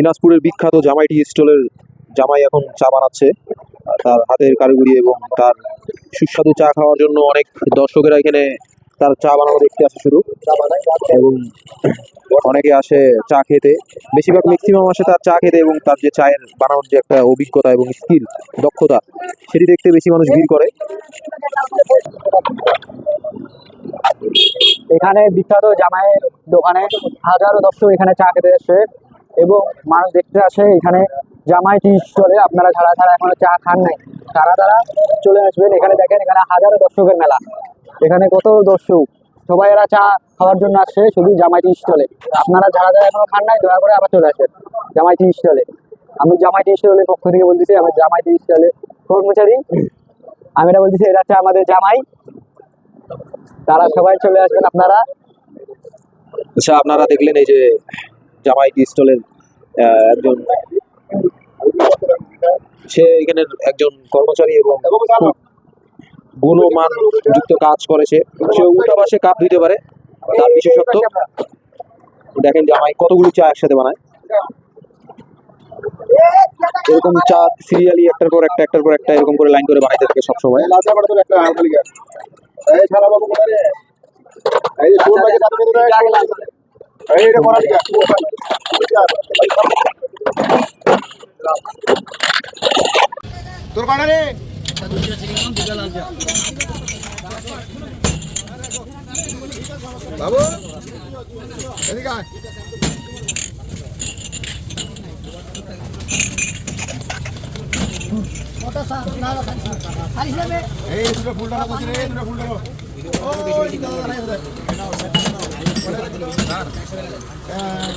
দিনাজপুরের বিখ্যাত জামাই টি স্টলের জামাই এখন চা বানাচ্ছে। তার হাতের কারিগরি এবং তার সুস্বাদু চা খাওয়ার জন্য অনেক দর্শকেরা এখানে তার চা বানানো দেখতে আসে শুধু এবং অনেকে আসে চা খেতে। বেশিরভাগ ম্যাক্সিমাম আসে তার চা খেতে এবং তার যে চায়ের বানানোর যে একটা অভিজ্ঞতা এবং স্কিল দক্ষতা, সেটি দেখতে বেশি মানুষ ভিড় করে। এখানে বিখ্যাত জামাইয়ের দোকানে হাজারো দর্শক এখানে চা খেতে এসে এবং মানুষ দেখতে আসে এখানে জামাই টি স্টলে আপনারা যারা যারা এখনও চা খান নাই, তারা তারা চলে আসবেন। এখানে দেখেন, এখানে হাজারো দর্শকের মেলা। এখানে কত দর্শক? সবাই এরা চা খাওয়ার জন্য আসছে শুধু জামাই টি স্টলে আপনারা যারা যারা এখনও খান নাই, দয়া করে আবার চলে আসেন। জামাই টি স্টলে আমি জামাই টি স্টলের পক্ষ থেকে বলতেছি আমার জামাই টি স্টলে কর্মচারী, আমি এটা বলতেছি, এটা হচ্ছে আমাদের জামাই। তারা সবাই চলে আসবেন, আপনারা। আচ্ছা আপনারা দেখলেন এই যে জামাই টি একজন, সে এখানে একজন কর্মচারী এবং গুণমান যুক্ত কাজ করেছে সে। উল্টা পাশে কাপ দিতে পারে, তার বিশেষত্ব, দেখেন জামাই কতগুলি চা একসাথে বানায়। এরকম চা সিরিয়ালি একটার পর একটা, একটার পর একটা এরকম করে লাইন করে বানাইতে থাকে সবসময়। তোর কটা রে বাবু এদিকে। এই দুটো ফুল টাকা রে besar. Ya,